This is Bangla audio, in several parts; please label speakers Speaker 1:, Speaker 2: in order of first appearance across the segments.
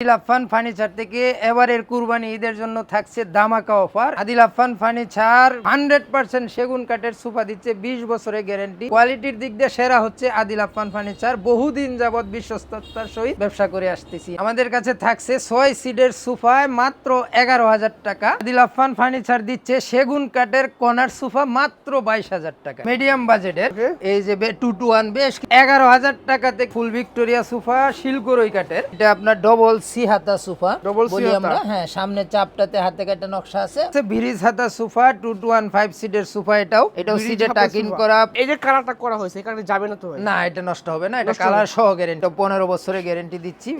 Speaker 1: আদিল আফফান ফার্নিচার থেকে এবারের কুরবানি ঈদের জন্য থাকছে দামাকা offer. Adil Affan furniture hundred percent সেগুন কাঠের সুফা দিচ্ছে বিশ বছরের গ্যারেন্টি। কোয়ালিটির দিক দিয়ে সেরা হচ্ছে আদিল আফফান ফার্নিচার। বহুদিন যাবৎ বিশ্বস্ততার সহিত ব্যবসা করে আসতেছি। আমাদের কাছে থাকছে ছয় সুফায় মাত্র এগারো হাজার টাকা। আদিল আফফান ফার্নিচার দিচ্ছে সেগুন কাঠের কর্নার সুফা মাত্র বাইশ হাজার টাকা। মিডিয়াম বাজেটের এই যে টু টু ওয়ান বেশ এগারো হাজার টাকাতে ফুল ভিক্টোরিয়া সোফা শিলকরই কাঠের। এটা আপনার ডবল সি হাতা সোফা বলি আমরা। হ্যাঁ সামনে চাপটাতে হাতে কাটা নকশা আছে। ব্রিজ হাতা sofa two two one five সিটের সোফা এটাও? এটাও সিটে টাকিং করা।
Speaker 2: এই যে কালারটা করা হয়েছে এখানে যাবে না তো
Speaker 1: না এটা নষ্ট হবে না এটা কালার সহ গ্যারেন্টি পনেরো বছরের গ্যারেন্টি দিচ্ছি।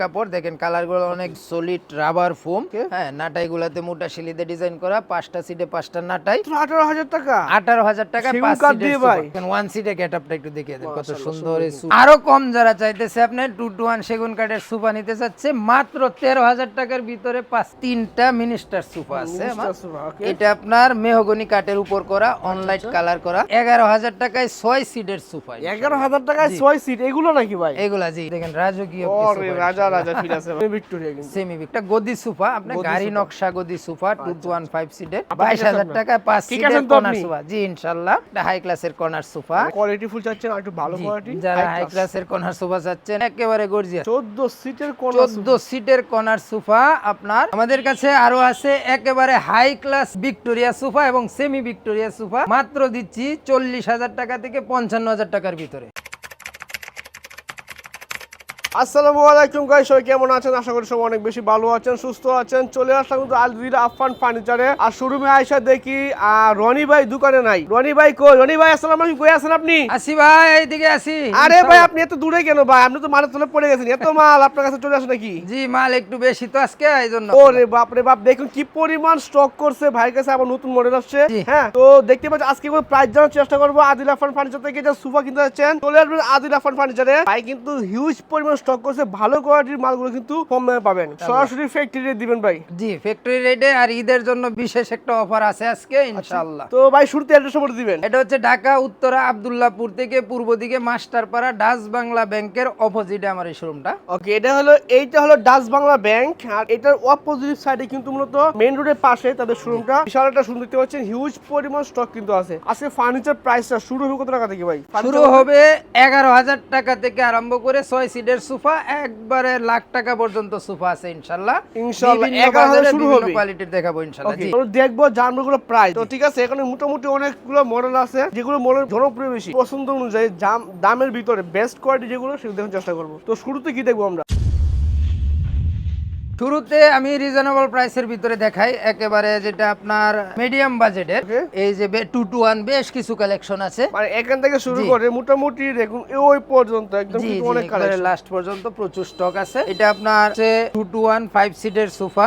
Speaker 1: কাপড় দেখেন কালারগুলো অনেক সলিড রাবার ফোম হ্যাঁ নাটাই গুলাতে মোটা শিলিতে ডিজাইন করা পাঁচটা সিটে পাঁচটা নাটাই।
Speaker 2: আঠারো হাজার টাকা?
Speaker 1: আঠারো হাজার টাকা পাঁচ
Speaker 2: কাঠ দিয়ে ভাই।
Speaker 1: ওয়ান সিটে গেট আপটা একটু দেখিয়ে দেন কত সুন্দর এই
Speaker 2: সুন্দর।
Speaker 1: সোফা। আরও কম যারা চাইতেছে আপনি টু টু ওয়ান সেগুন কাঠের সোফা নিতে চাচ্ছে মাত্র তেরো হাজার টাকার ভিতরে পাঁচ তিনটা মিনিস্টার সোফা আছে. এটা আপনার মেহগনি কাঠের উপর করা অনলাইন কালার করা। এগারো হাজার টাকায় ছয় সিটের সোফা
Speaker 2: এগারো হাজার টাকায় ছয় সিট এগুলো নাকি ভাই?
Speaker 1: এগুলা জি দেখেন রাজকীয়
Speaker 2: রাজা রাজা ফিল আছে ভিক্টোরিয়া
Speaker 1: সেমি একটা গদি সোফা আপনার গাড়ি নকশা গদি sofa two two one five সিটের বাইশ হাজার টাকায় পাঁচ সিটের কর্নার? সোফা। জি ইনশাল্লাহ এটা হাই ক্লাসের কর্নার সোফা।
Speaker 2: কোয়ালিটি ফুল চাচ্ছেন একটু ভালো কোয়ালিটি
Speaker 1: যারা হাই ক্লাসের কর্নার সোফা চাচ্ছেন একেবারে গর্জিয়াস
Speaker 2: চোদ্দ সিটের
Speaker 1: চোদ্দ সিটের কর্নার সোফা আপনার। আমাদের কাছে আরও আছে একেবারে হাই ক্লাস ভিক্টোরিয়া সোফা এবং সেমি ভিক্টোরিয়া সোফা মাত্র দিচ্ছি চল্লিশ হাজার টাকা থেকে পঞ্চান্ন হাজার টাকার ভিতরে।
Speaker 2: আসসালামু আলাইকুম গাই সবাই কেমন আছেন? আশা করি সবাই অনেক বেশি ভালো আছেন সুস্থ আছেন। চলে আসলাম কিন্তু আলদির আফফান ফার্নিচারে আর শোরুমে আইসা দেখি আর রনি ভাই দোকানে নাই। রনি ভাই কই? রনি ভাই আসসালামু আলাইকুম কই আছেন আপনি?
Speaker 1: আসি ভাই এইদিকে আসি।
Speaker 2: আরে ভাই আপনি এত দূরে কেন ভাই? আপনি তো মালের তলে পড়ে গেছেন। এত মাল আপনার কাছে চলে আসে নাকি?
Speaker 1: জি মাল একটু বেশি তো আজকে এই জন্য
Speaker 2: ওরে বাপ রে বাপ দেখুন কি পরিমাণ স্টক করছে। ভাই কাছে আবার নতুন মডেল আসছে। হ্যাঁ তো দেখতে পাচ্ছি আজকে কোনো প্রাইস জানার চেষ্টা করব। আদিল আফান ফার্নিচার থেকে যে সোফা কিনতে যাচ্ছেন চলে আসবেন আদিল আফান ফার্নিচারে ভাই কিন্তু হিউজ পরিমাণ স্টক করছে ভালো কোয়ালিটির মালগুলো কিন্তু কম দামে পাবেন। সরাসরি ফ্যাক্টরি রেট দিবেন ভাই।
Speaker 1: জি ফ্যাক্টরি রেটে আর ঈদের জন্য বিশেষ একটা অফার আছে আজকে ইনশাআল্লাহ।
Speaker 2: তো ভাই শুরুতে অ্যাড্রেস নম্বর দিবেন।
Speaker 1: এটা হচ্ছে ঢাকা উত্তরা আব্দুল্লাহপুর থেকে পূর্ব দিকে মাস্টারপাড়া ডাচ বাংলা ব্যাংকের অপোজিটে আমার এই শোরুমটা
Speaker 2: ওকে এটা হলো এইটা হলো ডাচ বাংলা ব্যাংক আর এটার অপোজিট সাইডে কিন্তু মূলত মেইন রোডের পাশে তাদের শোরুমটা বিশাল একটা শুরু দেখতে পাচ্ছেন হিউজ পরিমাণ স্টক কিন্তু আছে। আজকে ফার্নিচার প্রাইসটা শুরু হবে কত টাকা থেকে ভাই?
Speaker 1: শুরু হবে এগারো হাজার টাকা থেকে আরম্ভ করে ছয় সিটের সোফা একবারে লাখ টাকা পর্যন্ত সোফা আছে ইনশাআল্লাহ
Speaker 2: ইনশাআল্লাহ,
Speaker 1: বিভিন্ন
Speaker 2: 11,000 শুরু হবে।
Speaker 1: কোয়ালিটির দেখাবো
Speaker 2: ইনশাআল্লাহ
Speaker 1: জি।
Speaker 2: দেখব জানবগুলো প্রাইস তো ঠিক আছে এখানে মোটামুটি অনেকগুলো মডেল আছে যেগুলো মডেল জনপ্রিয় বেশি। পছন্দ অনুযায়ী দামের ভিতরে বেস্ট কোয়ালিটি যেগুলো সেগুলো দেখার চেষ্টা করব। তো শুরুতে কি দেখব আমরা?
Speaker 1: শুরুতে আমি রিজনেবল প্রাইসের ভিতরে দেখাই। একেবারে যেটা আপনার মিডিয়াম বাজেটের. এই যে টু টু ওয়ান বেশ কিছু কালেকশন আছে।
Speaker 2: মানে এখান থেকে শুরু করে মোটামুটি দেখুন ওই পর্যন্ত একদম অনেক কালেকশন
Speaker 1: লাস্ট পর্যন্ত প্রচুর স্টক আছে। এটা আপনার টু টু ওয়ান ফাইভ সিটের সোফা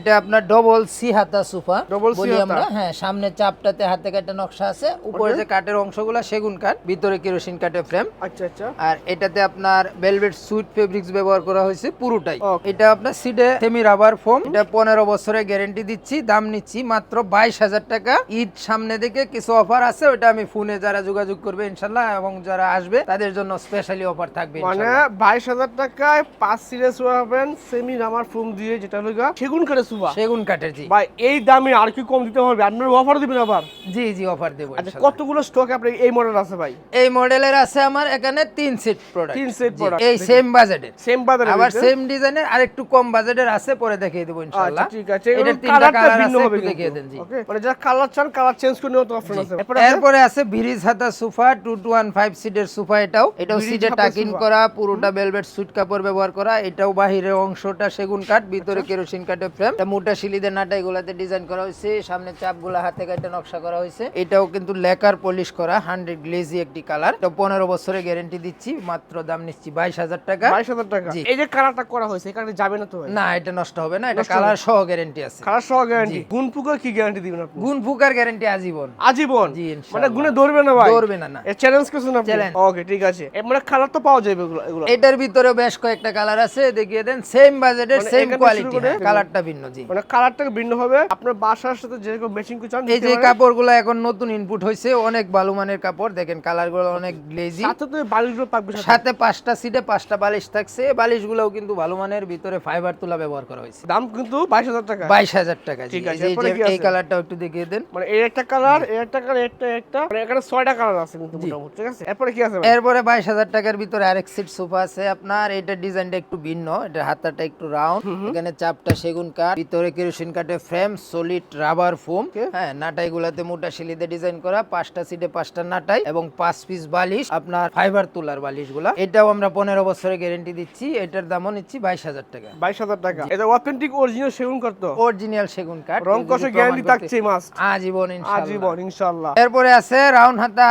Speaker 1: এটা আপনার ডবল সি হাতা সোফা
Speaker 2: Double C
Speaker 1: বলি
Speaker 2: হাতা।
Speaker 1: আমরা হ্যাঁ সামনে চাপটাতে হাতে কাটা নকশা আছে। উপরে যে কাঠের অংশগুলো সেগুন কাঠ ভিতরে কেরোসিন কাঠের ফ্রেম
Speaker 2: আচ্ছা আচ্ছা।
Speaker 1: আর এটাতে আপনার ভেলভেট সুইট ফেব্রিক্স ব্যবহার করা হয়েছে পুরোটাই। এটা আপনার সেমি রাবার ফোম। এটা পনেরো বছরের গ্যারেন্টি দিচ্ছি দাম নিচ্ছি মাত্র বাইশ হাজার টাকা। ঈদ সামনে দিকে কিছু অফার আছে ওটা আমি ফোনে যারা যোগাযোগ করবে ইনশাল্লাহ এবং যারা আসবে তাদের জন্য স্পেশালি অফার থাকবে
Speaker 2: মানে বাইশ হাজার টাকায় পাঁচ সিরিয়াস পাবেন সেমি রামার ফোম দিয়ে যেটা হলো সেগুন কাঠে সুবা
Speaker 1: সেগুন কাঠের জি।
Speaker 2: ভাই এই দামে আর কি কম দিতে হবে? আপনার অফার দিবেন আবার?
Speaker 1: জি জি অফার দেবো
Speaker 2: আচ্ছা কতগুলো স্টক আপনার এই মডেল আছে ভাই?
Speaker 1: এই মডেলের আছে আমার এখানে তিন সেট প্রোডাক্ট
Speaker 2: তিন set product।
Speaker 1: এই সেম বাজেটের
Speaker 2: সেম বাজারে
Speaker 1: আবার সেম ডিজাইনের আর একটু কম বাজেটের আছে পরে দেখিয়ে দেবো
Speaker 2: আচ্ছা
Speaker 1: ইনশাআল্লাহ।
Speaker 2: ঠিক আছে
Speaker 1: এটার তিনটা কালার
Speaker 2: ভিন্ন
Speaker 1: আছে
Speaker 2: হবে
Speaker 1: একটু দেখিয়ে দেন জি।
Speaker 2: ওকে মানে যারা কালার চান কালার চেঞ্জ করে নেওয়ার অপশন আছে। এরপরে আছে?
Speaker 1: ব্রিজ হাতা sofa two two one five সিটের সোফা এটাও। এটাও সিটে টাকিং করা পুরোটা ভেলভেট সুইট কাপড় ব্যবহার করা এটাও বাহিরের অংশটা সেগুন কাঠ ভিতরে
Speaker 2: আচ্ছা।
Speaker 1: কেরোসিন কাঠের ফ্রেম এটা মোটা শিলিদের নাটা এগুলাতে ডিজাইন করা হয়েছে সামনে চাপগুলা হাতে কাটে নকশা করা হয়েছে। এটাও কিন্তু লেকার পলিশ করা হান্ড্রেড গ্লেজি একটি কালার এটা পনেরো বছরের গ্যারেন্টি দিচ্ছি মাত্র দাম নিচ্ছি বাইশ হাজার টাকা।
Speaker 2: বাইশ হাজার টাকা।
Speaker 1: জি।
Speaker 2: এই যে কালারটা করা হয়েছে এখানে যাবে না তো
Speaker 1: না এটা নষ্ট হবে না এটা কালার সহ গ্যারেন্টি আছে।
Speaker 2: কালার সহ গ্যারান্টি গুণ পুকুর কি গ্যারান্টি দিবেন আপনি?
Speaker 1: গুণ গ্যারেন্টি আজীবন।
Speaker 2: আজীবন?
Speaker 1: জি,
Speaker 2: মানে গুণে ধরবে না ভাই?
Speaker 1: ধরবে না, না।
Speaker 2: চ্যালেঞ্জ। ওকে ঠিক আছে। মানে কালার তো পাওয়া যাবে এগুলো
Speaker 1: এটার ভিতরে বেশ কয়েকটা কালার আছে দেখিয়ে দেন। সেম বাজেটের সেম কোয়ালিটি কালারটা ভিন্ন জি।
Speaker 2: মানে কালারটা ভিন্ন হবে। আপনার বাসার সাথে যেরকম ম্যাচিং করতে
Speaker 1: এই যে। কাপড়গুলো এখন নতুন ইনপুট হয়েছে অনেক ভালো মানের কাপড়। দেখেন কালারগুলো অনেক গ্লেজি
Speaker 2: সাথে তো বালিশগুলো সাথে।
Speaker 1: সাথে পাঁচটা সিটে পাঁচটা বালিশ থাকছে। বালিশগুলোও কিন্তু ভালো মানের ভিতরে ফাইবার তুলা ব্যবহার করা হয়েছে।
Speaker 2: দাম কিন্তু বাইশ হাজার টাকা।
Speaker 1: বাইশ হাজার টাকা
Speaker 2: ঠিক আছে,
Speaker 1: এই যে-
Speaker 2: এরপরে কি
Speaker 1: এই
Speaker 2: আছে?
Speaker 1: কালারটাও একটু দেখিয়ে দেন।
Speaker 2: মানে এই একটা কালার এই একটা কালার একটা একটা। মানে এখানে ছয়টা কালার আছে কিন্তু মোটামুটি ঠিক আছে? এরপরে কি আছে
Speaker 1: এরপরে বাইশ হাজার টাকার ভিতরে আরেক সিট সোফা আছে আপনার। এটা ডিজাইনটা একটু ভিন্ন এটা হাতাটা একটু রাউন্ড এখানে চাপটা সেগুন কাঠ ভিতরে কেরোসিন কাঠের ফ্রেম সলিড রাবার ফোম হ্যাঁ নাটাই গুলাতে মোটা শিলিতে ডিজাইন করা পাঁচটা সিটে পাঁচটা নাটাই এবং পাঁচ পিস বালিশ আপনার ফাইবার তুলার বালিশগুলা এটাও আমরা পনেরো বছরের গ্যারেন্টি দিচ্ছি এটার দামও নিচ্ছি বাইশ হাজার টাকা।
Speaker 2: বাইশ হাজার টাকা। এটা অথেন্টিক অরিজিনাল সেগুন করতো
Speaker 1: অরিজিনাল সেগুন কাঠ।
Speaker 2: রং কষে গ্যারান্টি থাকছে মাস্ট
Speaker 1: আজীবন ইনশাআল্লাহ
Speaker 2: আজীবন ইনশাআল্লাহ
Speaker 1: এরপরে আছে রাউন্ড হাতা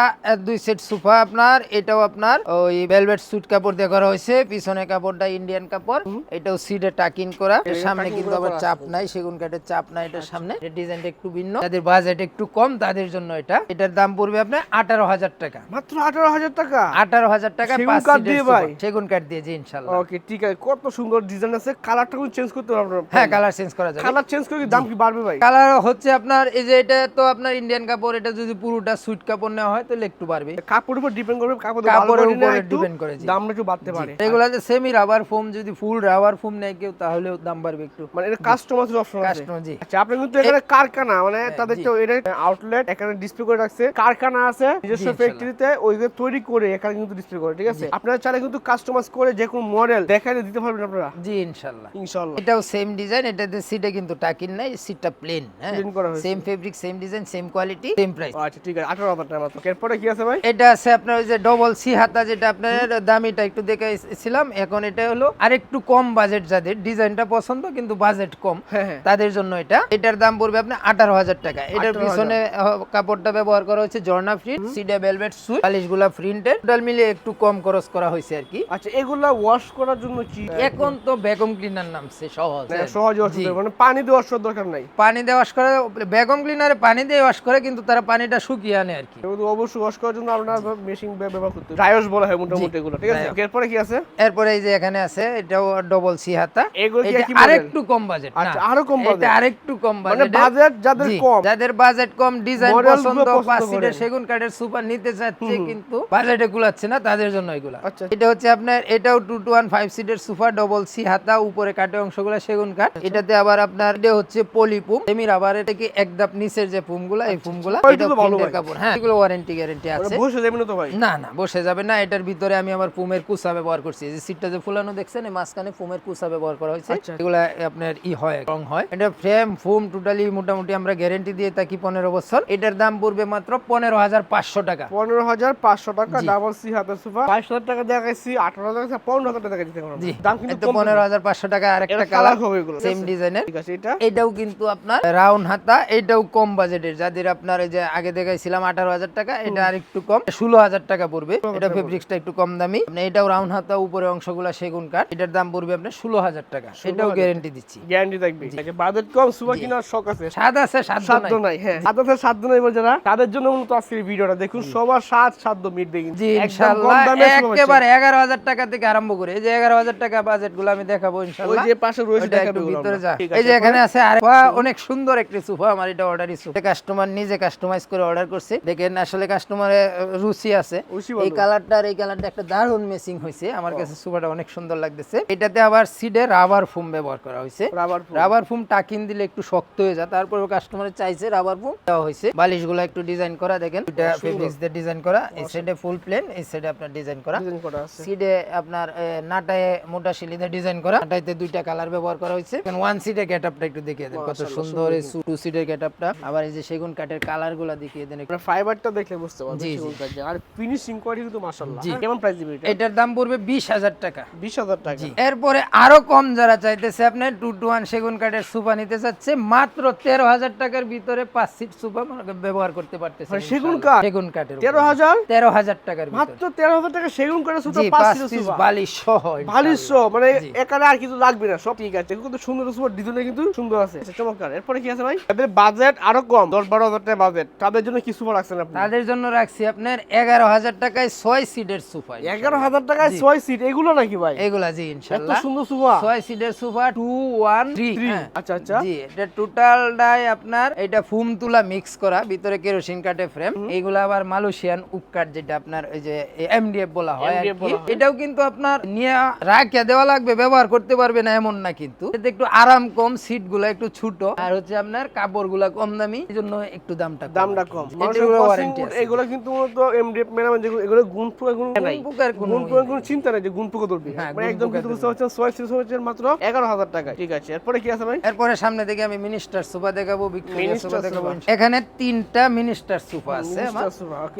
Speaker 1: দুই সেট সোফা আপনার এটাও আপনার ওই ভেলভেট সুট কাপড় দিয়ে করা হয়েছে পিছনে কাপড়টা ইন্ডিয়ান কাপড় এটাও সিডে করা। এর সামনে কিন্তু আবার চাপ নাই সেগুন কাঠের চাপ নাই এটার সামনে। এর ডিজাইনটা একটু ভিন্ন। যাদের বাজেট একটু কম তাদের জন্য এটা। এটার দাম পড়বে আপনার আঠারো হাজার টাকা।
Speaker 2: মাত্র আঠারো হাজার টাকা?
Speaker 1: আঠারো হাজার টাকা
Speaker 2: সেগুন কাঠ দিয়ে। ভাই?
Speaker 1: সেগুন কাঠ দিয়ে জি ইনশাল্লাহ।
Speaker 2: ওকে ঠিক আছে। কত সুন্দর ডিজাইন আছে। কালারটা কিন্তু চেঞ্জ করতে পারবেন
Speaker 1: হ্যাঁ কালার চেঞ্জ করা যাবে।
Speaker 2: কালার চেঞ্জ করে দাম কি বাড়বে ভাই?
Speaker 1: কালার হচ্ছে আপনার এই যে এটা তো আপনার ইন্ডিয়ান কাপড় এটা যদি পুরোটা সুইট কাপড় নেওয়া হয় তাহলে একটু বাড়বে।
Speaker 2: কাপড়ের উপর ডিপেন্ড করবে কাপড়
Speaker 1: কাপড়ের উপরে depend করে, জি।
Speaker 2: দামটা একটু বাড়তে পারে।
Speaker 1: এগুলা যে সেমি রাবার ফোম যদি ফুল রাবার ফোম নেয় কেউ তাহলেও দাম বাড়বে একটু।
Speaker 2: মানে এটা কাস্টমাইজ অপশন আছে।
Speaker 1: কাস্টমার জি।
Speaker 2: আচ্ছা আপনি কিন্তু এখানে কারখানা মানে তাদের তো এটা আউটলেট এখানে ডিসপ্লে করে রাখছে। কারখানা আছে নিজস্ব ফ্যাক্টরিতে ওইগুলো তৈরি করে এখানে কিন্তু ডিসপ্লে করে ঠিক আছে? আপনারা চাইলে কিন্তু কাস্টমাইজ করে যে কোনো মডেল দেখাই দিতে পারবেন আপনারা।
Speaker 1: জি ইনশাল্লাহ।
Speaker 2: ইনশাআল্লাহ
Speaker 1: এটাও সেম ডিজাইন এটাতে সিটে কিন্তু টাকিন নাই সিটটা প্লেন হ্যাঁ? Same fabric same design same quality same price
Speaker 2: আচ্ছা ঠিক আছে আঠারো হাজার টাকা মাত্র এরপরে কি আছে ভাই?
Speaker 1: এটা আছে আপনার ওই যে ডবল সি হাতা যেটা আপনার দামিটা একটু দেখেছিলাম এখন এটা হলো আরেকটু কম বাজেট যাদের। ডিজাইনটা পছন্দ কিন্তু বাজেট কম।
Speaker 2: হ্যাঁ হ্যাঁ।
Speaker 1: তাদের জন্য এটা। এটার দাম পড়বে আপনার আঠারো হাজার টাকা। এটার পিছনে কাপড়টা ব্যবহার করা হচ্ছে জর্না প্রিন্ট সিডে ভেলভেট সুই বালিশগুলা প্রিন্টেড টোটাল মিলে একটু কম খরচ করা হয়েছে আর কি।
Speaker 2: আচ্ছা এগুলা ওয়াশ করার জন্য কি?
Speaker 1: এখন তো ভ্যাকুম ক্লিনার নামছে সহজ।
Speaker 2: মানে সহজে ওয়াশ মানে পানি দিয়ে ওয়াশ দরকার নাই।
Speaker 1: পানি দিয়ে ওয়াশ করে ভ্যাকুম ক্লিনারে পানি দিয়ে ওয়াশ করে কিন্তু তারা পানিটা শুকিয়ে আনে আর কি।
Speaker 2: অবশ্যই ওয়াশ করার জন্য আপনার মেশিন ব্যবহার করতে বলা হয় মোটামুটি এগুলো ঠিক আছে? এরপরে কি আছে?
Speaker 1: এরপরে এই যে এখানে আছে এটাও ডবল সি হাতা।
Speaker 2: এগুলো কি
Speaker 1: এটা আরেকটু কম বাজেট
Speaker 2: আচ্ছা, আরও কম budget?
Speaker 1: এটা আরেকটু কম
Speaker 2: মানে
Speaker 1: বাজেট
Speaker 2: বাজেট যাদের কম।
Speaker 1: যাদের বাজেট কম ডিজাইন পছন্দ। সেগুন কাঠের সুপার নিতে চাচ্ছে কিন্তু বাজেটে কুলাচ্ছে না তাদের জন্য এগুলা।
Speaker 2: আচ্ছা।
Speaker 1: এটা হচ্ছে আপনার এটাও টু টু ওয়ান ফাইভ সিটের সুপার ডবল সি হাতা উপরে কাটে অংশগুলো সেগুন কাঠ। এটাতে আবার আপনার এটা হচ্ছে পলি পুম সেমি রাবার এটা কি একদাপ নিচের যে পুমগুলা এই পুমগুলা এটা প্রিন্টের কাপড় হ্যাঁ এগুলো ওয়ারেন্টি গ্যারেন্টি আছে।
Speaker 2: বসে যাবেন না তো ভাই?
Speaker 1: না না বসে যাবে না। এটার ভিতরে আমি আমার পুমের কুসা ব্যবহার করছি। এই যে সিটটা যে ফুলানো দেখছেন এই মাঝখানে ফুমের কুসা ব্যবহার করা হয়েছে।
Speaker 2: আচ্ছা।
Speaker 1: এগুলা আপনার ই হয় রং হয়। এটা ফ্রেম ফুম টোটালি মোটামুটি আমরা গ্যারেন্টি দিয়ে থাকি পনেরো বছর। এটার দাম পড়বে মাত্র পনেরো হাজার পাঁচশো টাকা।
Speaker 2: পনেরো হাজার পাঁচশো টাকা। ডাবল সি হাতের সোফা। বাইশ হাজার টাকা দেখাইছি আঠারো হাজার টাকা পনেরো হাজার টাকা দিতে পারব দাম কিন্তু
Speaker 1: পনেরো হাজার পাঁচশো টাকা আরেকটা
Speaker 2: কালার
Speaker 1: কালার
Speaker 2: হবে এগুলো
Speaker 1: সেম ডিজাইনের
Speaker 2: ঠিক আছে এটা?
Speaker 1: এটাও কিন্তু আপনার রাউন্ড হাতা এটাও কম বাজেটের যাদের আপনার এই যে আগে দেখাইছিলাম আঠারো হাজার টাকা এটা আর একটু কম ষোলো হাজার টাকা পড়বে। এটা ফেব্রিক্সটা একটু কম দামি। আপনি এটাও রাউন্ড হাতা উপরে অংশগুলো সেগুন কাঠ। এটার দাম পড়বে আপনার ষোলো হাজার টাকা। এটাও গ্যারেন্টি দিচ্ছি।
Speaker 2: গ্যারান্টি থাকবে। বাজেট কম সোফা কেনার শখ আছে?
Speaker 1: স্বাদ আছে স্বাদ
Speaker 2: নাই। হ্যাঁ। সাধ্য আছে সাধ্য নাই বলছে তাদের জন্য মূলত আজকের ভিডিওটা। দেখুন সবার সাত সাধ্য মিটবে কিন্তু। পাচ্ছেন।
Speaker 1: একেবারে এগারো হাজার টাকা থেকে আরম্ভ করে এই যে এগারো হাজার টাকা বাজেটগুলো আমি দেখাবো ইনশাল্লাহ।
Speaker 2: যে পাশে রয়েছে দেখাবে
Speaker 1: ভিতরে যা। এই যে এখানে আছে আর অনেক সুন্দর একটি সোফা আমার এটা অর্ডারই সোফা কাস্টমার নিজে কাস্টমাইজ করে অর্ডার করছে। দেখেন আসলে কাস্টমারের রুচি আছে। এই কালারটা আর এই কালারটা একটা দারুণ হয়েছে। আমার কাছে সোফাটা অনেক সুন্দর লাগতেছে। এটাতে আবার সিডে রাবার ফোম ব্যবহার করা হয়েছে।
Speaker 2: Rubber full.
Speaker 1: রাবার ফোম টাকিন দিলে একটু শক্ত হয়ে যায়। তারপরে কাস্টমার চাইছে রাবার ফোম দেওয়া হয়েছে। বালিশগুলো একটু ডিজাইন করা দেখেন। ফেব্রিক্স দিয়ে ডিজাইন করা। এই সাইডে ফুল প্লেন এই সাইডে আপনার ডিজাইন করা। সিডে আপনার নাটায় মোটা শিলিতে ডিজাইন করা। নাটাইতে দুইটা কালার ব্যবহার করা হয়েছে। ওয়ান সিডে গেটআপটা একটু দেখিয়ে দেন কত সুন্দর এই টু সিডের গেটআপটা আবার এই যে সেগুন কাঠের কালারগুলা দেখিয়ে দেন।
Speaker 2: ফাইবারটা দেখলে বুঝতে পারবেন। সেগুন কাঠে। আর ফিনিশিং কোয়ালিটি কিন্তু মাশাআল্লাহ। কেমন প্রাইস দিবেন এটা?
Speaker 1: এটার দাম পড়বে বিশ হাজার টাকা।
Speaker 2: 20000 টাকা।
Speaker 1: এরপরে আরও কম যারা চাইতেছে আপনি টু টু ওয়ান সেগুন কাঠের সুপা নিতে চাচ্ছে মাত্র তেরো হাজার টাকার ভিতরে পাঁচ সিট সুপা ব্যবহার করতে পারতেছে
Speaker 2: মানে সেগুন কাঠ?
Speaker 1: সেগুন কাঠের
Speaker 2: 13000
Speaker 1: তেরো হাজার? টাকার ভিতরে।
Speaker 2: মাত্র 13000 টাকা সেগুন শুধু
Speaker 1: জি
Speaker 2: পাঁচ সিটের সোফা
Speaker 1: বালিশ সহ
Speaker 2: বালিশ
Speaker 1: ইনশাআল্লাহ।
Speaker 2: মানে। এখানে আর কিছু লাগবে থাকবে না সব ঠিক আছে। কিন্তু সুন্দর ডিজাইন কিন্তু সুন্দর আছে। আচ্ছা, চমৎকার। এরপরে কি আছে ভাই? তাদের বাজেট আরও কম দশ বারো হাজার টাকা বাজেট তাদের জন্য কি সুপার রাখছেন আপনি?
Speaker 1: তাদের জন্য রাখছি আপনার এগারো হাজার টাকায় ছয় সিটের সোফা
Speaker 2: এগারো হাজার টাকায় ছয় সিট এগুলো নাকি ভাই?
Speaker 1: এগুলা জি
Speaker 2: এত
Speaker 1: ইনশাল্লাহ।
Speaker 2: সুন্দর
Speaker 1: ছয় সিটের সোফা টু ওয়ান থ্রি
Speaker 2: আচ্ছা, আচ্ছা।
Speaker 1: জি এটা টোটালটাই আপনার এটা ফুম তুলা মিক্স করা ভিতরে কেরোসিন কাটে ফ্রেম এইগুলা আবার মালয়েশিয়ান উপকাট যেটা আপনার ওই যে এমডিএফ হয়
Speaker 2: বলা হয়।
Speaker 1: এটাও কিন্তু আপনার নিয়ে রাখিয়া দেওয়া লাগবে ব্যবহার করতে পারবে না এমন না কিন্তু। এতে একটু আরাম কম সিটগুলা একটু ছোট। আর হচ্ছে আপনার কাপড়গুলা কম দামি এই জন্য একটু দামটা
Speaker 2: দামটা কম।
Speaker 1: এগুলো
Speaker 2: কিন্তু এমডিএফ মেরামত যেগুলো এগুলো গুণ পোকা গুণ
Speaker 1: পোকার
Speaker 2: গুণ পোকা কোনো চিন্তা নাই যে গুণ পোকা ধরবে।
Speaker 1: গুণ
Speaker 2: একদম কিন্তু বুঝতে পারছেন ছয় সিট মাত্র এগারো হাজার টাকায় ঠিক আছে। এরপরে কি আছে ভাই?
Speaker 1: এরপরে সামনে থেকে আমি মিনিস্টার সোফা দেখাবো ভিক্টোরিয়া সোফা দেখাবো। এখানে তিনটা মিনিস্টার সোফা আছে.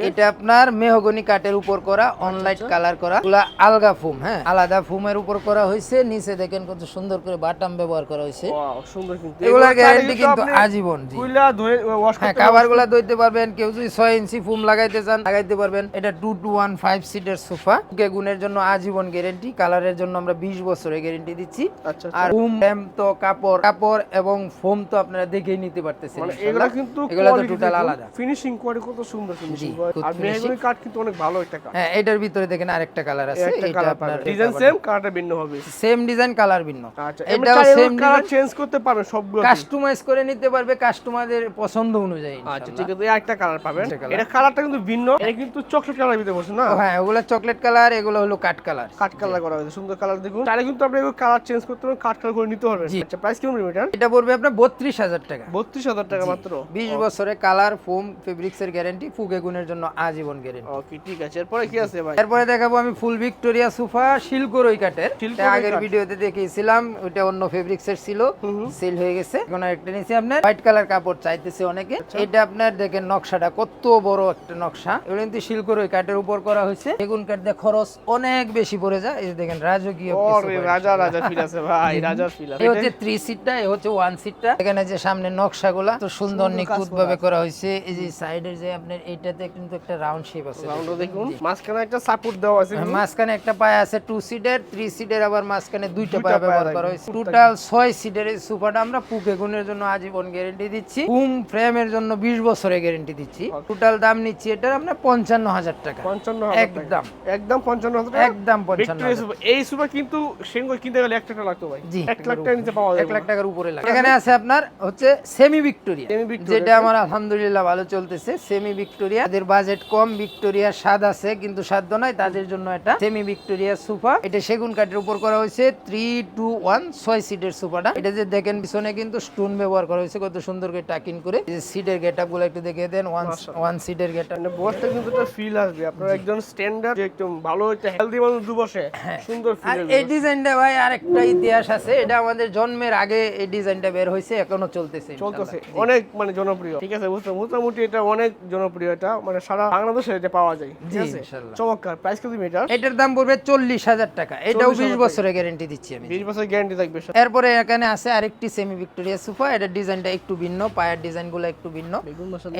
Speaker 1: এটা আপনার মেহগনি কাঠের উপর করা অনলাইট কালার করা। আলগা ফুম হ্যাঁ? আলাদা ফুমের উপর করা হয়েছে। নিচে দেখেন কত সুন্দর করে বাটাম ব্যবহার করা হয়েছে।
Speaker 2: Wow, সুন্দর কিন্তু।
Speaker 1: এগুলার গ্যারান্টি কিন্তু আজীবন জি।
Speaker 2: কুইলা ধুয়ে ওয়াশ
Speaker 1: হ্যাঁ
Speaker 2: করতে
Speaker 1: ধুইতে পারবেন কেউ যদি ইঞ্চি ফুম লাগাইতে চান লাগাইতে পারবেন। এটা টু টু ওয়ান ফাইভ সিটের সোফা গুণের জন্য আজীবন গ্যারেন্টি কালারের জন্য আমরা বিশ বছরের গ্যারেন্টি দিচ্ছি।
Speaker 2: আচ্ছা
Speaker 1: আর ফুম ফ্রেম তো কাপড় কাপড় এবং ফোম তো আপনারা দেখেই নিতে পারতেছেন
Speaker 2: মানে এগুলা কিন্তু
Speaker 1: এগুলা তো টোটাল আলাদা।
Speaker 2: ফিনিশিং করে কত সুন্দর ফিনিশিং আর। মেহগনি কিন্তু অনেক ভালো একটা
Speaker 1: হ্যাঁ এটার ভিতরে দেখেন আরেকটা কালার আছে এটা আপনার
Speaker 2: ডিজাইন সেম কালারটা ভিন্ন হবে।
Speaker 1: সেম ডিজাইন কালার ভিন্ন। এটাও
Speaker 2: সেম কালার চেঞ্জ করতে সবগুলো
Speaker 1: কাস্টমাইজ করে নিতে পারবে কাস্টমারদের পছন্দ অনুযায়ী
Speaker 2: আচ্ছা ঠিক আছে একটা কালার পাবেন। এটা কালারটা কিন্তু ভিন্ন এটা কিন্তু চকলেট কালার ভিতরে বসে না?
Speaker 1: হ্যাঁ ওগুলো চকলেট কালার এগুলো হলো কাট কালার
Speaker 2: কাঠ কালার করা হয়েছে সুন্দর কালার দেখুন। চাইলে কিন্তু আপনি কালার চেঞ্জ করতে পারবেন কাঠ কালার করে নিতে পারবেন। আচ্ছা প্রাইস কেমন
Speaker 1: এটা? পড়বে আপনার বত্রিশ হাজার টাকা।
Speaker 2: বত্রিশ হাজার টাকা মাত্র?
Speaker 1: বিশ বছরে কালার ফোম ফেব্রিক্স এর গ্যারেন্টি ফুগে গুণের জন্য আজীবন গ্যারেন্টি
Speaker 2: ওকে ঠিক আছে এরপরে কি আছে ভাই?
Speaker 1: এরপরে দেখাবো আমি ফুল ভিক্টোরিয়া সোফা শিলকোরই এটা আগের। ভিডিওতে দেখিয়েছিলাম ওটা অন্য ফেব্রিক্স এর ছিল সেল হয়ে গেছে। এখন একটা নিয়েছি আপনার হোয়াইট কালার কাপড় চাইতেছে অনেকে।
Speaker 2: আচ্ছা।
Speaker 1: এটা আপনার দেখেন নকশাটা কত বড় একটা নকশা। এগুলো কিন্তু শিলকোরই কাঠের উপর করা হয়েছে। বেগুন কাঠ দিয়ে খরচ অনেক বেশি পড়ে যায়। এই যে দেখেন রাজকীয়
Speaker 2: রাজা রাজা ফিল আছে ভাই রাজা ফিল আছে।
Speaker 1: এই হচ্ছে থ্রি সিটটা এই হচ্ছে ওয়ান সিটটা এখানে যে সামনে নকশাগুলা তো সুন্দর নিখুঁত ভাবে করা হয়েছে। এই যে সাইডের যে আপনার এইটাতে কিন্তু একটা রাউন্ড শেপ আছে।
Speaker 2: রাউন্ড দেখুন মাঝখানে একটা সাপোর্ট দেওয়া আছে
Speaker 1: হ্যাঁ, মাঝখানে একটা পায়া আছে টু সিটের থ্রি সিটের আবার মাঝখানে দুইটা পায়া ব্যবহার। করা হয়েছে। টোটাল ছয় সিটের এই সোফাটা আমরা পুকে গুণের জন্য আজীবন গ্যারেন্টি দিচ্ছি। বুম ফ্রেমের জন্য বিশ বছরের গ্যারেন্টি দিচ্ছি। টোটাল দাম নিচ্ছি এটার আমরা পঞ্চান্ন হাজার টাকা।
Speaker 2: পঞ্চান্ন
Speaker 1: একদম।
Speaker 2: একদম পঞ্চান্ন হাজার
Speaker 1: একদম পঞ্চান্ন
Speaker 2: এই সুপার কিন্তু সেঙ্গল কিনতে গেলে এক টাকা লাগতো ভাই।
Speaker 1: জি।
Speaker 2: এক লাখ টাকা নিচে পাওয়া
Speaker 1: এক লাখ টাকার উপরে লাগে। এখানে আছে আপনার হচ্ছে সেমি ভিক্টোরিয়া যেটা আমার আলহামদুলিল্লাহ ভালো চলতেছে। সেমি ভিক্টোরিয়া তাদের বাজেট কম ভিক্টোরিয়া স্বাদ আছে কিন্তু সাধ্য নয় তাদের জন্য এটা সেমি ভিক্টোরিয়া সোফা এটা সেগুন কাঠের উপর করা হয়েছে। থ্রি টু ওয়ান ছয় সিটের এটা যে দেখেন পিছনে কিন্তু স্টোন ব্যবহার করা হয়েছে কত সুন্দর করে টাকিং করে। যে সিটের গেটগুলো একটু দেখিয়ে দেন ওয়ান ওয়ান সিটের গেট
Speaker 2: মানে বসতে কিন্তু একটা ফিল আসবে। আপনার একজন স্ট্যান্ডার্ড একদম ভালো একটা হেলদি মানুষ দু বসে সুন্দর ফিল
Speaker 1: এই ডিজাইনটা ভাই আরেকটা ইতিহাস আছে। এটা আমাদের জন্মের আগে এই ডিজাইনটা বের হয়েছে এখনও চলতেছে
Speaker 2: চলতেছে। অনেক মানে জনপ্রিয়। ঠিক আছে বুঝতে মোটামুটি এটা অনেক জনপ্রিয় এটা। মানে সারা বাংলাদেশে এটা পাওয়া যায়। ঠিক আছে। চমৎকার। প্রাইস কত মিটার
Speaker 1: এটার দাম পড়বে চল্লিশ হাজার টাকা। এটাও
Speaker 2: 40,000
Speaker 1: বিশ। বছরের গ্যারেন্টি দিচ্ছি আমি।
Speaker 2: বছর গ্যারান্টি থাকবে
Speaker 1: এরপরে এখানে আছে আরেকটি সেমি ভিক্টোরিয়া সোফা এটার ডিজাইনটা একটু ভিন্ন পায়ের ডিজাইনগুলো একটু ভিন্ন।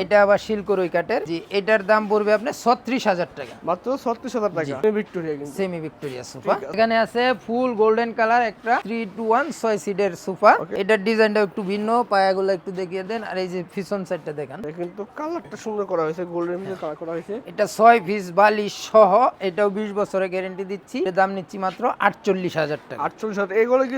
Speaker 1: এটা আবার শিলকরই কাঠের। জি এটার দাম পড়বে আপনার ছত্রিশ হাজার টাকা।
Speaker 2: মাত্র ছত্রিশ হাজার টাকা। Victoria
Speaker 1: semi Victoria sofa. এখানে আছে ফুল গোল্ডেন কালার একটা থ্রি টু ওয়ান ছয় সিটের সোফা। এটার ডিজাইনটা একটু ভিন্ন পায়াগুলো একটু দেখিয়ে দেন। আর এই যে পিছন সাইডটা দেখান।
Speaker 2: কিন্তু কালারটা সুন্দর করা হয়েছে গোল্ডেন কালার করা হয়েছে।
Speaker 1: এটা ছয় পিস বালিশ সহ এটাও বিশ বছরের গ্যারেন্টি দিচ্ছি। এর দাম নিচ্ছি মাত্র আটচল্লিশ হাজার টাকা।
Speaker 2: আটচল্লিশ হাজার এগুলো কি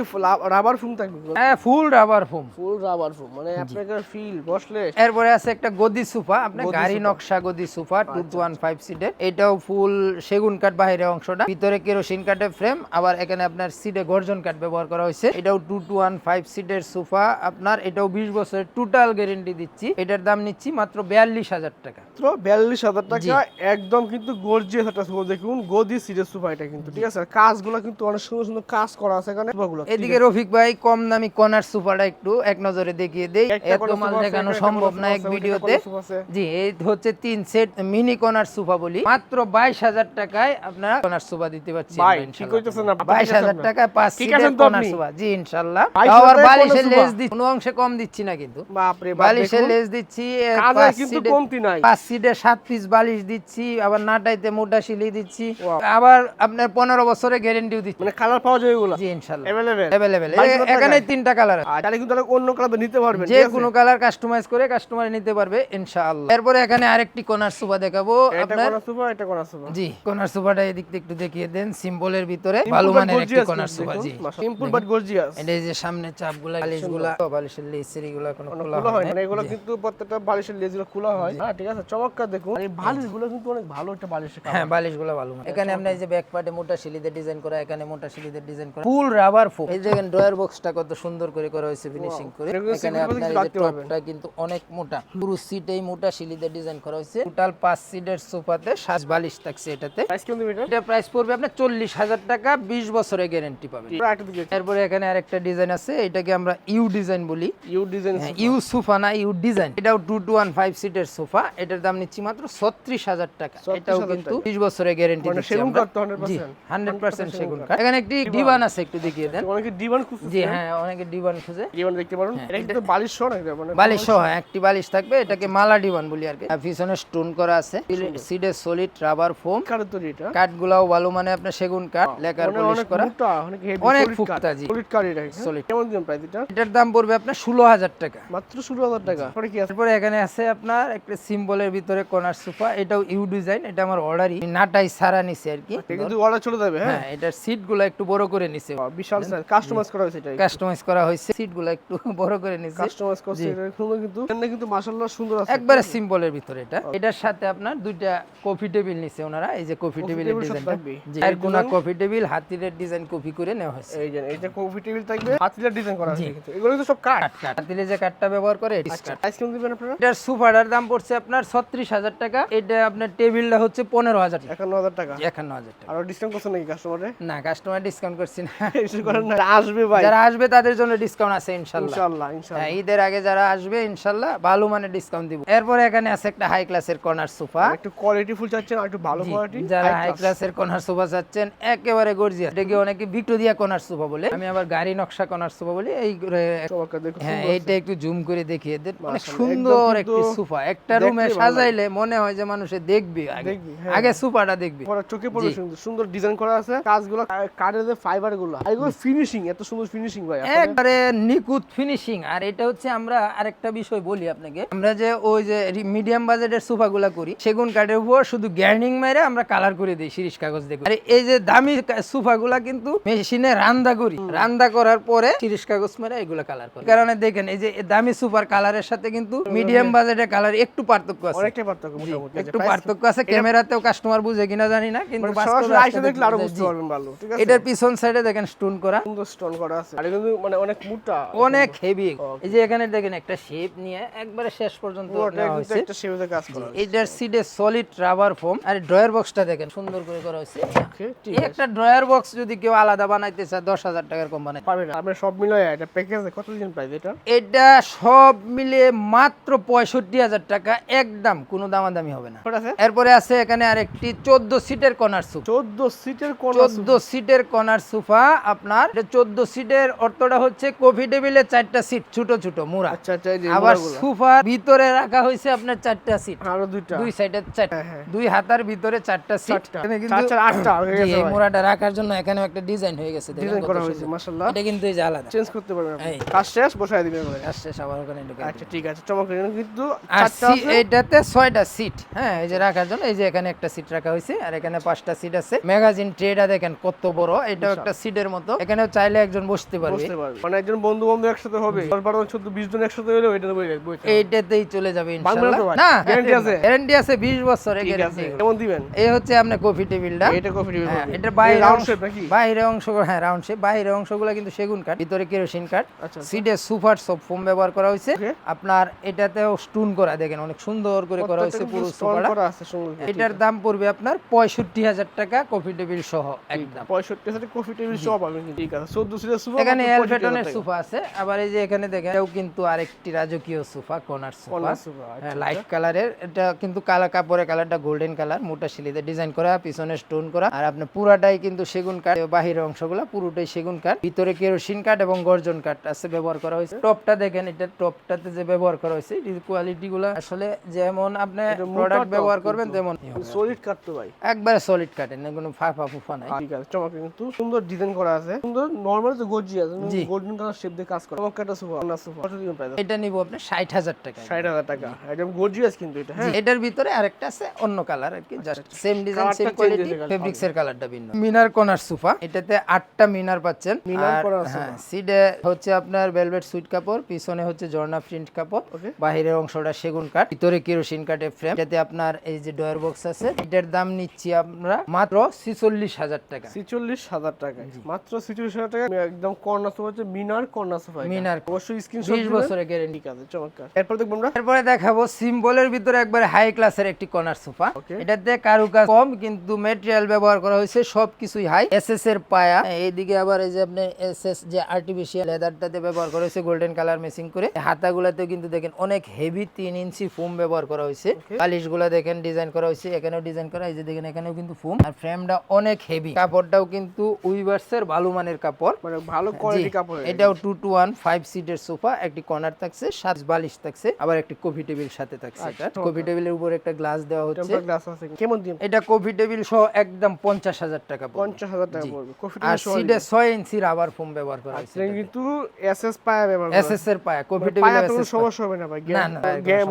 Speaker 2: রাবার ফুম থাকবে
Speaker 1: হ্যাঁ full rubber foam
Speaker 2: full rubber foam মানে আপনার ফিল বসলে
Speaker 1: এরপরে আছে একটা গদি সোফা আপনার গাড়ি নকশা গদি sofa two two one five সিটের এটাও ফুল সেগুন কাঠ বাইরে অংশটা। ভিতরে কেরোসিন কাঠের ফ্রেম আবার এখানে আপনার সিটে গর্জন কাঠ ব্যবহার করা হয়েছে। এটাও টু টু ওয়ান ফাইভ সিটের সোফা আপনার এটাও বিশ বছরের টোটাল গ্যারেন্টি দিচ্ছি। এটার দাম নিচ্ছি মাত্র বিয়াল্লিশ হাজার টাকা।
Speaker 2: মাত্র বিয়াল্লিশ হাজার টাকা। একদম কিন্তু গর্জিয়াস একটা দেখুন গদি সিরিয়াস সোফা এটা কিন্তু ঠিক আছে? কাজগুলো কিন্তু অনেক সুন্দর সুন্দর কাজ করা আছে। এখানে
Speaker 1: এদিকে রফিক ভাই কম দামি কর্নার একটু এক নজরে দেখিয়ে দেই। এত মাল দেখানো সম্ভব না এক ভিডিওতে। জি এই হচ্ছে তিন সেট মিনি কর্নার সোফা বলি। মাত্র বাইশ হাজার টাকায় আপনারা কর্নার সোফা দিতে
Speaker 2: ঠিক হইতেছে না।
Speaker 1: টাকায় পাঁচ
Speaker 2: ঠিক
Speaker 1: সিটের কর্নার
Speaker 2: আপনি?
Speaker 1: জি আবার বালিশের লেজ দিচ্ছি। কোনো অংশে কম দিচ্ছি না কিন্তু। বালিশের। লেজ দিচ্ছি পাঁচ
Speaker 2: কিন্তু
Speaker 1: সিটে-
Speaker 2: কমতি নাই।
Speaker 1: পাঁচ সিটে সাত পিস বালিশ দিচ্ছি আবার নাটাইতে মোটা শিলি দিচ্ছি। আবার আপনার পনেরো বছরের গ্যারেন্টিও দিচ্ছি।
Speaker 2: মানে কালার পাওয়া যায় এগুলো।
Speaker 1: জি ইনশাআল্লাহ
Speaker 2: অ্যাভেলেবেল
Speaker 1: অ্যাভেলেবেল এখানে তিনটা কালার আছে
Speaker 2: তাহলে কিন্তু অন্য কালার নিতে পারবেন
Speaker 1: যে কোনো কালার কাস্টমাইজ করে কাস্টমার নিতে পারবে ইনশাআল্লাহ। এরপরে এখানে আরেকটি কোনার সোফা দেখাবো আপনার।
Speaker 2: কোন সুপার এটা কোন সুপার
Speaker 1: জি কোনার সোফাটা এদিক থেকে একটু দেখিয়ে দেন। সিম্বলের ভিতরে ভালো মানের একটি কোনার সোফা জি।
Speaker 2: সিম্পল বাট গর্জিয়াস
Speaker 1: এটা এই যে সামনে চাপগুলা বালিশগুলা বালিশের লেসেরিগুলা কোনো খোলা
Speaker 2: খোলা হয়
Speaker 1: হয়
Speaker 2: না এগুলো কিন্তু প্রত্যেকটা বালিশের লেজগুলো খোলা হয়। হ্যাঁ ঠিক আছে চমৎকার দেখুন। এই বালিশগুলো কিন্তু অনেক ভালো একটা বালিশের
Speaker 1: হ্যাঁ বালিশগুলো ভালো। এখানে আপনি এই যে ব্যাক পার্টে মোটা শিলিদের ডিজাইন করা এখানে মোটা শিলিদের ডিজাইন করা। ফুল রাবার এই দেখেন ড্রয়ার বক্সটা কত সুন্দর করে করা হয়েছে ফিনিশিং করে। এখানে আপনার এই। টপটা কিন্তু অনেক মোটা। পুরো সিটেই মোটা শিলিদের ডিজাইন করা হয়েছে। টোটাল পাঁচ সিটের সোফাতে সাজ বালিশ থাকছে এটাতে।
Speaker 2: প্রাইস কেমন দিবেন এটা?
Speaker 1: প্রাইস পড়বে আপনার চল্লিশ হাজার টাকা বিশ বছরের গ্যারেন্টি পাবেন।
Speaker 2: পুরো একটা দিকে।
Speaker 1: এরপরে এখানে আরেকটা ডিজাইন আছে এটাকে আমরা ইউ ডিজাইন বলি।
Speaker 2: U design
Speaker 1: U sofa. না ইউ ডিজাইন এটাও টু টু ওয়ান ফাইভ সিটের সোফা। এটার দাম নিচ্ছি মাত্র ছত্রিশ হাজার টাকা। এটাও কিন্তু বিশ বছরের গ্যারেন্টি
Speaker 2: মানে
Speaker 1: দিচ্ছি আমরা।
Speaker 2: 100%
Speaker 1: পার্সেন্ট সেগুন
Speaker 2: সেগুন
Speaker 1: কাঠ। এখানে একটি ডিভান আছে একটু দেখিয়ে দেন।
Speaker 2: অনেকে ডিভান খুব
Speaker 1: জি হ্যাঁ অনেকে খুঁজে।
Speaker 2: দেখতে পারেন। এটা কিন্তু বালিশ সহ মানে
Speaker 1: বালিশ সহ একটি বালিশ থাকবে এটাকে মালা ডিভান বলি আর কি। পিছনে স্টোন করা আছে। সিডে সলিড রাবার ফোম।
Speaker 2: কাঠের তৈরি এটা।
Speaker 1: কাঠগুলাও ভালো মানে আপনার সেগুন কাঠ লেকার পলিশ করা।
Speaker 2: অনেক হেভি
Speaker 1: অনেক
Speaker 2: সলিড
Speaker 1: জি।
Speaker 2: সলিড কাঠ এটা। হ্যাঁ?
Speaker 1: Solid।
Speaker 2: কেমন দিন প্রাইস এটা?
Speaker 1: এটার দাম পড়বে আপনার ষোলো হাজার টাকা।
Speaker 2: মাত্র ষোলো হাজার টাকা। পরে কি আছে?
Speaker 1: তারপরে এখানে আছে আপনার একটা সিম্বলের ভিতরে কর্নার সোফা। এটাও ইউ ডিজাইন এটা আমার অর্ডারই নাটাই সারা নিছে আর কি।
Speaker 2: কিন্তু অর্ডার চলে যাবে হ্যাঁ?
Speaker 1: হ্যাঁ এটার সিটগুলা একটু বড় করে নিছে।
Speaker 2: বিশাল সাইজ কাস্টমাইজ করা হয়েছে এটা
Speaker 1: কাস্টমাইজ করা হয়েছে সিটগুলা একটু বড় করে নিছে
Speaker 2: কাস্টমাইজ করছে এটা সুন্দর কিন্তু এখানে কিন্তু মাশাআল্লাহ সুন্দর আছে।
Speaker 1: একবারে সিম্বলের ভিতরে এটা। এটার সাথে আপনার দুইটা কফি টেবিল নিছে ওনারা এই যে কফি টেবিলের ডিজাইনটা। এর কোনা কফি টেবিল হাতিরের ডিজাইন কপি করে নেওয়া হয়েছে।
Speaker 2: এই যে এইটা কফি টেবিল থাকবে হাতিলার ডিজাইন করা আছে কিন্তু। এগুলো কিন্তু সব কাঠ
Speaker 1: হাতিরে যে কাঠটা ব্যবহার করে এটি
Speaker 2: প্রাইস কেমন দিবেন আপনারা?
Speaker 1: এটার সোফাটার দাম পড়ছে আপনার ছত্রিশ হাজার টাকা। এটা আপনার টেবিলটা হচ্ছে পনেরো হাজার টাকা।
Speaker 2: একান্ন হাজার টাকা।
Speaker 1: একান্ন হাজার টাকা।
Speaker 2: আর ডিসকাউন্ট করছেন নাকি কাস্টমারে
Speaker 1: না কাস্টমার ডিসকাউন্ট করছি না।
Speaker 2: কিছু করেন না। আসবে ভাই।
Speaker 1: যারা আসবে তাদের জন্য ডিসকাউন্ট আছে ইনশাল্লাহ।
Speaker 2: ইনশাআল্লাহ ইনশাআল্লাহ
Speaker 1: হ্যাঁ ঈদের আগে যারা আসবে ইনশাল্লাহ ভালো মানে ডিসকাউন্ট দিব। এরপর এখানে আছে একটা হাই ক্লাসের কর্নার সোফা
Speaker 2: একটু কোয়ালিটি ফুল চাচ্ছেন একটু ভালো কোয়ালিটি
Speaker 1: যারা হাই ক্লাসের কর্নার সোফা চাচ্ছেন একেবারে গর্জিয়াস এটাকে অনেকে ভিক্টোরিয়া কর্নার সোফা বলে। আমি আবার গাড়ি নকশা কর্নার সোফা বলি এই হ্যাঁ এইটা একটু জুম করে দেখিয়ে দেন। অনেক সুন্দর একটি সোফা একটা রুমে সাজাইলে মনে হয় যে মানুষে দেখবে আগে।
Speaker 2: দেখবি, হ্যাঁ।
Speaker 1: সোফাটা দেখবে।
Speaker 2: পরে চোখে পড়বে সুন্দর সুন্দর ডিজাইন করা আছে। কাজগুলো কাঠের যে ফাইবারগুলো এগুলো ফিনিশিং এত সুন্দর ফিনিশিং ভাই
Speaker 1: একবারে নিখুঁত ফিনিশিং আর এটা হচ্ছে আমরা আরেকটা বিষয় বলি আপনাকে। আমরা যে ওই যে মিডিয়াম বাজেটের সোফা গুলা করি সেগুন কাঠের উপর শুধু গ্যার্নিং মেরে আমরা কালার করে দিই শিরিষ কাগজ দিয়ে আর এই যে দামি সোফা গুলা কিন্তু মেশিনে রান্দা করি। রান্দা করার পরে শিরিষ কাগজ মেরে এগুলা কালার করি। কারণে দেখেন এই যে দামি সুপার কালারের সাথে কিন্তু মিডিয়াম বাজেটের কালার একটু পার্থক্য আছে।
Speaker 2: অনেকটাই পার্থক্য মোটামুটি
Speaker 1: একটু পার্থক্য আছে ক্যামেরাতেও কাস্টমার বুঝে কিনা জানি না কিন্তু
Speaker 2: মানে
Speaker 1: বাস্তবে
Speaker 2: আইসা দেখলে
Speaker 1: আরও
Speaker 2: বুঝতে পারবেন ভালো ঠিক আছে?
Speaker 1: এটার পিছন সাইডে দেখেন স্টোন করা।
Speaker 2: সুন্দর স্টোন করা আছে। আর কিন্তু মানে অনেক মোটা।
Speaker 1: অনেক হেভি এই যে এখানে দেখেন একটা শেপ নিয়ে একবারে শেষ পর্যন্ত নেওয়া হয়েছে।
Speaker 2: একটা শেপে কাজ করা
Speaker 1: এটার সিডে সলিড রাবার ফোম আর ড্রয়ার বক্সটা দেখেন সুন্দর করে করা হয়েছে। একটা ড্রয়ার বক্স যদি কেউ আলাদা বানাইতে চায় দশ হাজার টাকার কম বানাই
Speaker 2: পাবেন আপনি সব মিলাই এটা প্যাকেজে কত দিন প্রাইস এটা?
Speaker 1: এটা সব মিলে মাত্র পঁয়ষট্টি হাজার টাকা। একদম কোনো দামাদামি হবে না। এরপরে আছে এখানে আরেকটি চোদ্দ সিটের কর্নার সুপ
Speaker 2: 14 সিটের
Speaker 1: চোদ্দ সিটের কর্নার সোফা আপনার। চোদ্দ সিটের অর্থটা হচ্ছে কফি টেবিলে চারটা সিট ছোট ছোট মোড়া।
Speaker 2: আচ্ছা আচ্ছা
Speaker 1: আবার। সোফার ভিতরে রাখা হয়েছে আপনার চারটা সিট।
Speaker 2: আরও দুইটা।
Speaker 1: দুই সাইডে চারটা
Speaker 2: হ্যাঁ, হ্যাঁ।
Speaker 1: দুই হাতার ভিতরে চারটা সিট। এখানে
Speaker 2: আটটা গেছে
Speaker 1: এই রাখার জন্য এখানেও একটা ডিজাইন হয়ে গেছে
Speaker 2: ডিজাইন
Speaker 1: কত
Speaker 2: করা হয়েছে মাশাআল্লাহ।
Speaker 1: এটা কিন্তু এই যে আলাদা।
Speaker 2: চেঞ্জ করতে পারবেন আপনি। কাজ শেষ? বসায় দিবেন ভাই
Speaker 1: আসছে সবার ওখানে
Speaker 2: আচ্ছা ঠিক আছে চমৎকার এখানে কিন্তু
Speaker 1: আর
Speaker 2: চারটা
Speaker 1: এইটাতে ছয়টা সিট হ্যাঁ এই যে রাখার জন্য এই যে এখানে একটা সিট রাখা হয়েছে আর এখানে পাঁচটা সিট আছে। ম্যাগাজিন ট্রেটা দেখেন কত বড় এটাও একটা সিটের মতো এখানে চাইলে একজন বসতে পারবে।
Speaker 2: মানে একজন বন্ধু বন্ধু একসাথে হবে। দশ বারো চোদ্দ বিশ জন একসাথে হলে
Speaker 1: এইটাতেই চলে যাবে ইনশাআল্লাহ না
Speaker 2: Guarantee আছে?
Speaker 1: গ্যারান্টি আছে 20 বছরের
Speaker 2: ঠিক
Speaker 1: গ্যারান্টি
Speaker 2: কেমন দিবেন?
Speaker 1: এই হচ্ছে আপনার কফি টেবিলটা
Speaker 2: এটা কফি টেবিল
Speaker 1: হ্যাঁ, এটার বাইরে
Speaker 2: রাউন্ড
Speaker 1: অংশ-
Speaker 2: শেপ নাকি?
Speaker 1: বাইরে হ্যাঁ রাউন্ড শেপ বাইরে অংশগুলো কিন্তু সেগুন কাঠ ভিতরে কেরোসিন কাঠ।
Speaker 2: আচ্ছা
Speaker 1: সিটে সুপার সব ফোম ব্যবহার করা হয়েছে। আপনার এটাতেও স্টোন করা দেখেন অনেক সুন্দর করে করা হয়েছে পুরো এটার দাম পড়বে আপনার পঁয়ষট্টি হাজার টাকা কফি টেবিল সহ একদম।
Speaker 2: পঁয়ষট্টি হাজার কফি টেবিল পাবেন কিন্তু ঠিক আছে চোদ্দ সিটের সুপার
Speaker 1: এখানে এলফেটনের সোফা আছে। আবার এই যে এখানে দেখেন এটাও কিন্তু আরেকটি রাজকীয় সোফা কর্নার সোফা। লাইট কালারের এটা কিন্তু কালা কাপড়ের কালারটা গোল্ডেন কালার মোটা শিলিতে ডিজাইন করা পিছনে স্টোন করা। আর আপনার পুরাটাই কিন্তু সেগুন কাঠ বাহিরের অংশগুলো পুরোটাই সেগুন কাঠ। ভিতরে কেরোসিন কাঠ এবং গর্জন কাঠ আছে ব্যবহার করা হয়েছে। টপটা দেখেন এটা টপটাতে যে ব্যবহার করা হয়েছে কোয়ালিটি গুলো আসলে যেমন আপনি প্রোডাক্ট ব্যবহার করবেন তেমন
Speaker 2: সলিড কাটতো ভাই।
Speaker 1: একবারে সলিড কাঠের না কোনো ফাফা ফুফা নাই।
Speaker 2: ঠিক আছে চমৎকার কিন্তু সুন্দর ডিজাইন করা আছে। সুন্দর নরমাল গর্জিয়াস
Speaker 1: জি।
Speaker 2: গোল্ডেন কালার শেপ দিয়ে কাজ করে। চমৎকার একটা সোফা না সোফা কত দিন প্রাইস
Speaker 1: এটা নিব ষাট হাজার টাকা।
Speaker 2: ষাট হাজার টাকা। একদম গর্জিয়াস কিন্তু এটা হ্যাঁ।
Speaker 1: এটার ভিতরে আরেকটা আছে অন্য কালার আর কি just same design same quality fabrics এর কালারটা ভিন্ন। মিনার কর্নার সোফা এটাতে আটটা মিনার পাচ্ছেন।
Speaker 2: মিনার করা
Speaker 1: হ্যাঁ সিডে হচ্ছে আপনার ভেলভেট সুইট কাপড় পিছনে হচ্ছে জর্না প্রিন্ট কাপড় বাহিরের অংশটা সেগুন কাঠ ভিতরে কেরোসিন কাঠের ফ্রেম এটাতে আপনার এই যে ডয়ার বক্স আছে এটার দাম নিচ্ছি আমরা মাত্র ছিচল্লিশ হাজার টাকা।
Speaker 2: ছিচল্লিশ হাজার টাকা মাত্র টাকা একদম কর্নার সোফা হচ্ছে মিনার কর্নার সোফা।
Speaker 1: মিনার।
Speaker 2: অবশ্যই স্ক্রিনশট
Speaker 1: বছরের গ্যারেন্টি
Speaker 2: আছে চমৎকার। এরপর দেখব আমরা।
Speaker 1: এরপরে দেখাবো সিম্বলের ভিতরে একবারে হাই ক্লাসের একটি কর্নার সোফা. এটাতে কারুকাজ কম কিন্তু মেটেরিয়াল ব্যবহার করা হয়েছে সবকিছুই হাই এসএস এর পায়া। এইদিকে আবার এই যে আপনি এসএস যে আর্টিফিশিয়াল লেদারটাতে ব্যবহার করা হয়েছে গোল্ডেন কালার মেসিং করে। হাতাগুলাতে কিন্তু দেখেন অনেক হেভি তিন ইঞ্চি ফোম ব্যবহার করা হয়েছে। পালিশগুলা দেখেন ডিজাইন করা হয়েছে এখানেও ডিজাইন করা এই যে দেখেন এখানেও কিন্তু ফোম আর ফ্রেমটা অনেক হেভি কাপড়টাও কিন্তু উইভার্সের ভালো মানের কাপড়।
Speaker 2: মানে ভালো কোয়ালিটি কাপড়
Speaker 1: এটাও টু টু ওয়ান ফাইভ সিটের সোফা একটি কর্নার থাকছে সাত বালিশ থাকছে আবার একটি কফি টেবিল সাথে থাকছে
Speaker 2: আচ্ছা,
Speaker 1: এটা কফি টেবিলের উপর একটা গ্লাস দেওয়া হচ্ছে।
Speaker 2: গ্লাস আছে। কেমন দিন?
Speaker 1: এটা কফি টেবিল সহ একদম পঞ্চাশ হাজার টাকা পড়বে।
Speaker 2: পঞ্চাশ হাজার টাকা
Speaker 1: জি।
Speaker 2: পড়বে। কফি
Speaker 1: আর সিটে ছয় ইঞ্চি রাবার ফোম ব্যবহার করা হয়েছে
Speaker 2: কিন্তু এসএস পায়া ব্যবহার করা
Speaker 1: এসএস এর পায়া কফি
Speaker 2: মানে পায়া
Speaker 1: টেবিল
Speaker 2: কোনো সমস্যা হবে না ভাই।
Speaker 1: না, না,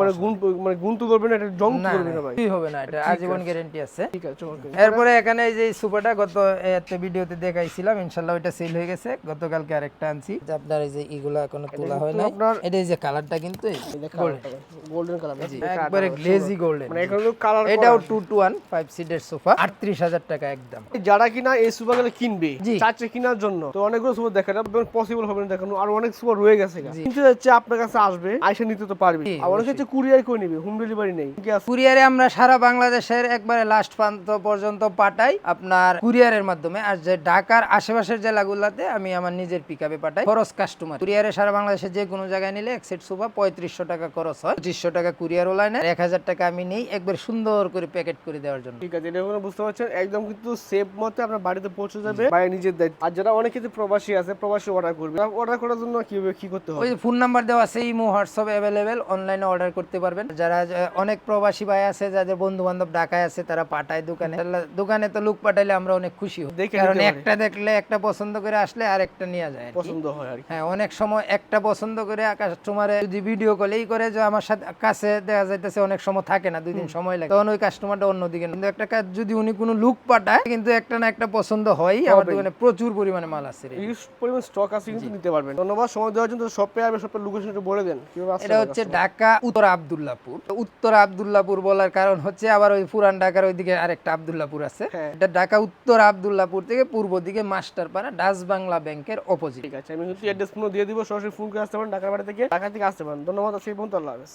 Speaker 2: মানে গুণ মানে গুণ তো করবে না। এটা জং তো করবে না ভাই।
Speaker 1: কিছুই হবে না এটা আজীবন গ্যারেন্টি আছে।
Speaker 2: ঠিক আছে
Speaker 1: এরপরে এখানে এই যে সোফাটা গত একটা ভিডিওতে দেখাইছিলাম ইনশাল্লাহ ওইটা সেল হয়ে গেছে। গতকালকে আরেকটা আনছি। যে আপনার এই যে এগুলা এখনও তোলা হয় না এটা এই যে কালারটা কিন্তু
Speaker 2: গোল্ডেন কালার
Speaker 1: একবারে গ্লেজি গোল্ডেন
Speaker 2: মানে এখানে কালার
Speaker 1: এটাও টু টু ওয়ান ফাইভ সিটের সোফা আটত্রিশ হাজার টাকা একদম।
Speaker 2: যারা কিনা এই সুপারগুলো কিনবে
Speaker 1: জি।
Speaker 2: চাচ্ছে কেনার জন্য। তো অনেকগুলো সুপার দেখাটা পসিবল হবে না দেখানো আর অনেক সুপার রয়ে গেছে কিন্তু হচ্ছে আপনার কাছে আসবে আইসা নিতে তো পারবে।
Speaker 1: জি,
Speaker 2: আর অনেক হচ্ছে কুরিয়ার করে নিবে হোম ডেলিভারি নেই।
Speaker 1: কুরিয়ারে আমরা সারা বাংলাদেশের একবারে লাস্ট প্রান্ত পর্যন্ত পাঠাই আপনার কুরিয়ারের মাধ্যমে। আর যে ঢাকার আশেপাশের জেলাগুলোতে আমি আমার নিজের পিকআপে পাঠাই। খরচ কাস্টমার কুরিয়ারে সারা বাংলাদেশে যে কোনো জায়গায় নিলে এক সেট সোফা পঁয়ত্রিশশো টাকা খরচ হয়। পঁচিশশো টাকা কুরিয়ার লাইনে এক হাজার টাকা আমি নেই একবার সুন্দর করে প্যাকেট করে দেওয়ার জন্য।
Speaker 2: ঠিক আছে এটা বুঝতে পারছেন একদম কিন্তু সেফ মতে আপনার বাড়িতে পৌঁছে যাবে। বাই নিজের দায়িত্ব। আর যারা অনেক কিছু প্রবাসী আছে প্রবাসী অর্ডার করবে। অর্ডার করার জন্য কীভাবে কি করতে হবে?
Speaker 1: ওই ফোন নাম্বার দেওয়া আছে ইমো হোয়াটসঅ্যাপ অ্যাভেলেবেল অনলাইনে অর্ডার করতে পারবেন। যারা অনেক প্রবাসী ভাই আছে যাদের বন্ধু বান্ধব ঢাকায় আছে তারা পাঠায় দোকানে। দোকানে তো লোক পাঠাইলে আমরা অনেক খুশি হই।
Speaker 2: দেখে
Speaker 1: কারণ একটা দেখলে একটা পছন্দ করে আসলে আর একটা নিয়ে যায়
Speaker 2: পছন্দ হয় আর
Speaker 1: হ্যাঁ অনেক সময় একটা পছন্দ করে কাস্টমারে যদি ভিডিও কলেই করে যে আমার সাথে কাছে দেখা যাইতেছে অনেক সময় থাকে না দুই দিন সময় লাগে। তখন ওই কাস্টমারটা অন্যদিকে কিন্তু একটা কাজ যদি উনি কোনো লুক পাঠায় কিন্তু একটা না একটা পছন্দ হয় আমার
Speaker 2: হবেই।
Speaker 1: দোকানে প্রচুর পরিমাণে মাল আছে।
Speaker 2: পরিমাণ স্টক আছে কিন্তু নিতে পারবেন। ধন্যবাদ। সময় দেওয়ার জন্য শপে আসবে শপের লোকেশন একটু বলে দেন।
Speaker 1: এটা হচ্ছে ঢাকা উত্তর আবদুল্লাপুর। উত্তর আবদুল্লাপুর বলার কারণ হচ্ছে আবার ওই পুরান ঢাকার ওইদিকে আরেকটা আবদুল্লাপুর আছে।
Speaker 2: হ্যাঁ।
Speaker 1: এটা ঢাকা উত্তর আবদুল্লাপুর থেকে পূর্ব দিকে মাস্টারপাড়া ডাচ বাংলা ব্যাংকের অপোজিট
Speaker 2: ঠিক আছে, আমি কিন্তু অ্যাড্রেস দিয়ে দিব, সরাসরি ফোন করে আসতে পারেন, ঢাকার বাড়ি থেকে ঢাকা থেকে আসতে পারেন। ধন্যবাদ, সেই পর্যন্ত আল্লাহ হাফেজ।